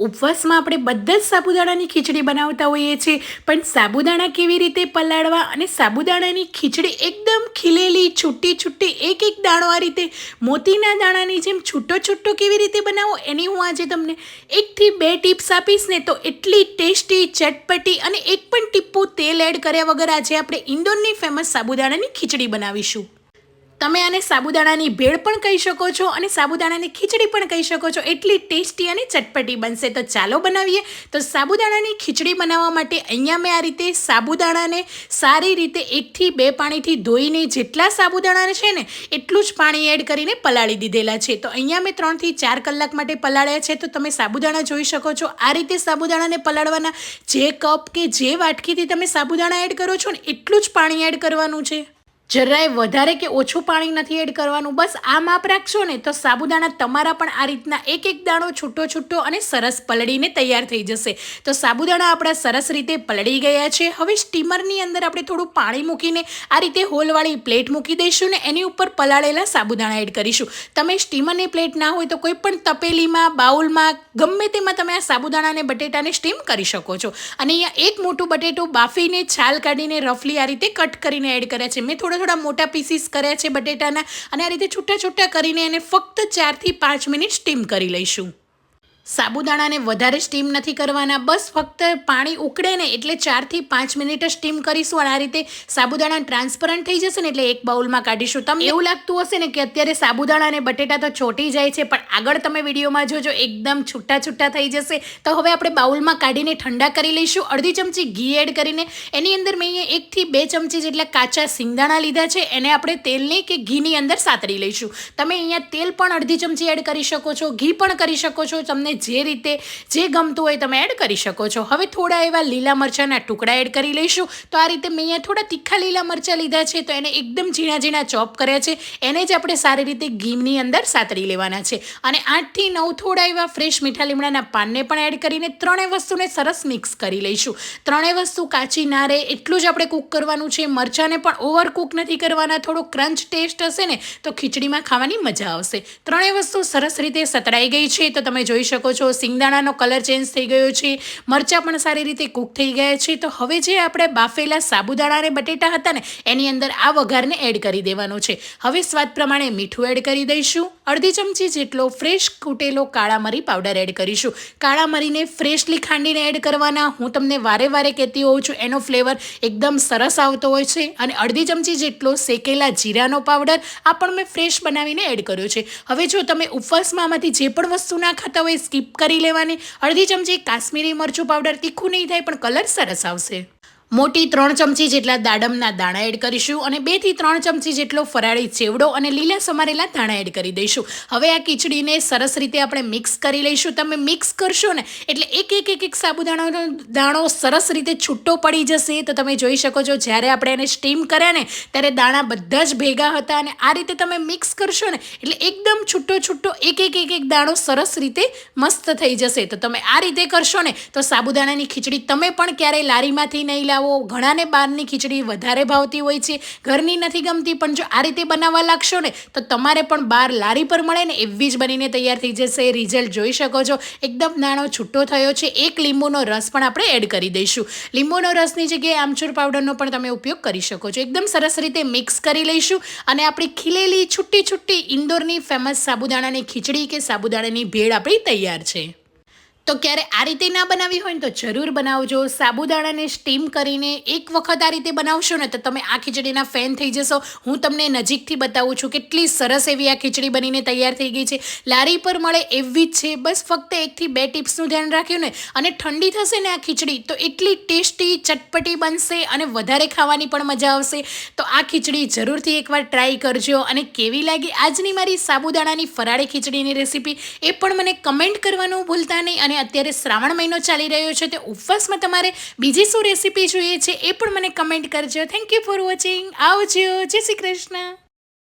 ઉપવાસમાં આપણે બધા જ સાબુદાણાની ખીચડી બનાવતા હોઈએ છીએ, પણ સાબુદાણા કેવી રીતે પલાળવા અને સાબુદાણાની ખીચડી એકદમ ખીલેલી, છૂટી છૂટી, એક એક દાણો આ રીતે મોતીના દાણાની જેમ છૂટો છૂટો કેવી રીતે બનાવો એની હું આજે તમને એકથી બે ટિપ્સ આપીશ ને તો એટલી ટેસ્ટી, ચટપટી અને એક પણ ટીપું તેલ એડ કર્યા વગર આજે આપણે ઇન્દોરની ફેમસ સાબુદાણાની ખીચડી બનાવીશું. તમે આને સાબુદાણાની ભેળ પણ કહી શકો છો અને સાબુદાણાની ખીચડી પણ કહી શકો છો. એટલી ટેસ્ટી અને ચટપટી બનશે. તો ચાલો બનાવીએ. તો સાબુદાણાની ખીચડી બનાવવા માટે અહીંયા મેં આ રીતે સાબુદાણાને સારી રીતે એકથી બે પાણીથી ધોઈને જેટલા સાબુદાણા છે ને, એટલું જ પાણી એડ કરીને પલાળી દીધેલા છે. તો અહીંયા મેં ત્રણથી ચાર કલાક માટે પલાળ્યા છે. તો તમે સાબુદાણા જોઈ શકો છો. આ રીતે સાબુદાણાને પલાળવાના જે કપ કે જે વાટકીથી તમે સાબુદાણા એડ કરો છો ને, એટલું જ પાણી એડ કરવાનું છે. જરાય વધારે કે ઓછું પાણી નથી એડ કરવાનું. બસ આ માપ રાખશો ને તો સાબુદાણા તમારા પણ આ રીતના એક એક દાણો છૂટો છૂટો અને સરસ પલળીને તૈયાર થઈ જશે. તો સાબુદાણા આપણા સરસ રીતે પલળી ગયા છે. હવે સ્ટીમરની અંદર આપણે થોડું પાણી મૂકીને આ રીતે હોલવાળી પ્લેટ મૂકી દઈશું ને એની ઉપર પલાળેલા સાબુદાણા એડ કરીશું. તમે સ્ટીમરની પ્લેટ ના હોય તો કોઈ પણ તપેલીમાં, બાઉલમાં, ગમે તેમાં તમે આ સાબુદાણાને, બટેટાને સ્ટીમ કરી શકો છો. અને અહીંયા એક મોટું બટેટું બાફીને, છાલ કાઢીને, રફલી આ રીતે કટ કરીને એડ કર્યા છે. મેં થોડા થોડા મોટા પીસીસ કર્યા છે બટેટાના. અને આ રીતે છૂટા છૂટા કરીને એને ફક્ત ચારથી પાંચ મિનિટ સ્ટીમ કરી લઈશું. સાબુદાણાને વધારે સ્ટીમ નથી કરવાના. બસ ફક્ત પાણી ઉકળે ને એટલે ચારથી પાંચ મિનિટ જ સ્ટીમ કરીશું અને આ રીતે સાબુદાણા ટ્રાન્સપરન્ટ થઈ જશે ને એટલે એક બાઉલમાં કાઢીશું. તમને એવું લાગતું હશે ને કે અત્યારે સાબુદાણા અને બટેટા તો ચોટી જાય છે, પણ આગળ તમે વિડીયોમાં જોજો, એકદમ છૂટા છૂટા થઈ જશે. તો હવે આપણે બાઉલમાં કાઢીને ઠંડા કરી લઈશું. અડધી ચમચી ઘી એડ કરીને એની અંદર મેં અહીંયા એકથી બે ચમચી જેટલા કાચા સિંગદાણા લીધા છે. એને આપણે તેલની કે ઘીની અંદર સાતરી લઈશું. તમે અહીંયા તેલ પણ અડધી ચમચી એડ કરી શકો છો, ઘી પણ કરી શકો છો. તમને જે રીતે, જે ગમતું હોય તમે એડ કરી શકો છો. હવે થોડા એવા લીલા મરચાંના ટુકડા એડ કરી લઈશું. તો આ રીતે મેં અહીંયા થોડા તીખા લીલા મરચાં લીધા છે, તો એને એકદમ ઝીણા ઝીણા ચોપ કર્યા છે. એને જ આપણે સારી રીતે ગીમની અંદર સાતરી લેવાના છે. અને આઠથી નવ થોડા એવા ફ્રેશ મીઠા લીમડાના પાનને પણ એડ કરીને ત્રણેય વસ્તુને સરસ મિક્સ કરી લઈશું. ત્રણેય વસ્તુ કાચી ના રહે, એટલું જ આપણે કૂક કરવાનું છે. મરચાંને પણ ઓવર કૂક નથી કરવાના, થોડો ક્રંચ ટેસ્ટ હશે ને, તો ખીચડીમાં ખાવાની મજા આવશે. ત્રણેય વસ્તુ સરસ રીતે સતળાઈ ગઈ છે, તો તમે જોઈ શકો છો, સિંગદાણાનો કલર ચેન્જ થઈ ગયો છે, મરચાં પણ સારી રીતે કૂક થઈ ગયા છે. તો હવે જે આપણે બાફેલા સાબુદાણા અને બટેટા હતા ને, એની અંદર આ વઘારને એડ કરી દેવાનો છે. હવે સ્વાદ પ્રમાણે મીઠું એડ કરી દઈશું. અડધી ચમચી જેટલો ફ્રેશ કૂટેલો કાળા મરી પાવડર એડ કરીશું. કાળા મરીને ફ્રેશલી ખાંડીને એડ કરવાના. હું તમને વારે વારે કહેતી હોઉં છું, એનો ફ્લેવર એકદમ સરસ આવતો હોય છે. અને અડધી ચમચી જેટલો શેકેલા જીરાનો પાવડર આ પણ મેં ફ્રેશ બનાવીને એડ કર્યો છે. હવે જો તમે ઉપવાસમાં આમાંથી જે પણ વસ્તુ ના ખાતા હોય કરી લેવાની. અડધી ચમચી કાશ્મીરી મરચું પાવડર તીખું નહીં થાય પણ કલર સરસ આવશે. મોટી ત્રણ ચમચી જેટલા દાડમના દાણા એડ કરીશું અને બેથી ત્રણ ચમચી જેટલો ફરાળી ચેવડો અને લીલા સમારેલા દાણા એડ કરી દઈશું. હવે આ ખીચડીને સરસ રીતે આપણે મિક્સ કરી લઈશું. તમે મિક્સ કરશો ને એટલે એક એક એક એક સાબુદાણાનો દાણો સરસ રીતે છૂટો પડી જશે. તો તમે જોઈ શકો છો, જ્યારે આપણે એને સ્ટીમ કર્યા ને, ત્યારે દાણા બધા જ ભેગા હતા અને આ રીતે તમે મિક્સ કરશો ને, એટલે એકદમ છૂટો છૂટો એક એક એક એક દાણો સરસ રીતે મસ્ત થઈ જશે. તો તમે આ રીતે કરશો ને, તો સાબુદાણાની ખીચડી તમે પણ ક્યારેય લારીમાંથી નહીં લાવો. ઘણાને બહારની ખીચડી વધારે ભાવતી હોય છે. ઘરની નથી ગમતી, પણ જો આ રીતે બનાવવા લાગશો ને, તો તમારે પણ બહાર લારી પર મળે ને એવી જ બનીને તૈયાર થઈ જશે. રિઝલ્ટ જોઈ શકો છો. એકદમ નાનો છૂટો થયો છે. એક લીંબુનો રસ પણ આપણે એડ કરી દઈશું. લીંબુનો રસની જગ્યાએ આમચૂર પાવડરનો પણ તમે ઉપયોગ કરી શકો છો. એકદમ સરસ રીતે મિક્સ કરી લઈશું અને આપણી ખીલેલી છુટ્ટી છુટ્ટી ઇન્દોરની ફેમસ સાબુદાણાની ખીચડી કે સાબુદાણાની ભેળ આપણી તૈયાર છે. તો ક્યારે આ રીતે ના બનાવી હોય ને તો જરૂર બનાવજો. સાબુદાણાને સ્ટીમ કરીને એક વખત આ રીતે બનાવશો ને તો તમે આ ખીચડીના ફેન થઈ જશો. હું તમને નજીકથી બતાવું છું કેટલી સરસ એવી આ ખીચડી બનીને તૈયાર થઈ ગઈ છે. લારી પર મળે એવી જ છે. બસ ફક્ત એકથી બે ટિપ્સનું ધ્યાન રાખ્યું ને અને ઠંડી થશે ને આ ખીચડી તો એટલી ટેસ્ટી, ચટપટી બનશે અને વધારે ખાવાની પણ મજા આવશે. તો આ ખીચડી જરૂરથી એકવાર ટ્રાય કરજો અને કેવી લાગી આજની મારી સાબુદાણાની ફરાળી ખીચડીની રેસીપી એ પણ મને કમેન્ટ કરવાનું ભૂલતા નહીં અને અત્યારે શ્રાવણ મહિનો ચાલી રહ્યો છે તે ઉપવાસમાં તમારે બીજી શું રેસીપી જોઈએ છે એ પણ મને કમેન્ટ કરજો. થેન્ક યુ ફોર વોચિંગ આવજો. જય શ્રી કૃષ્ણ.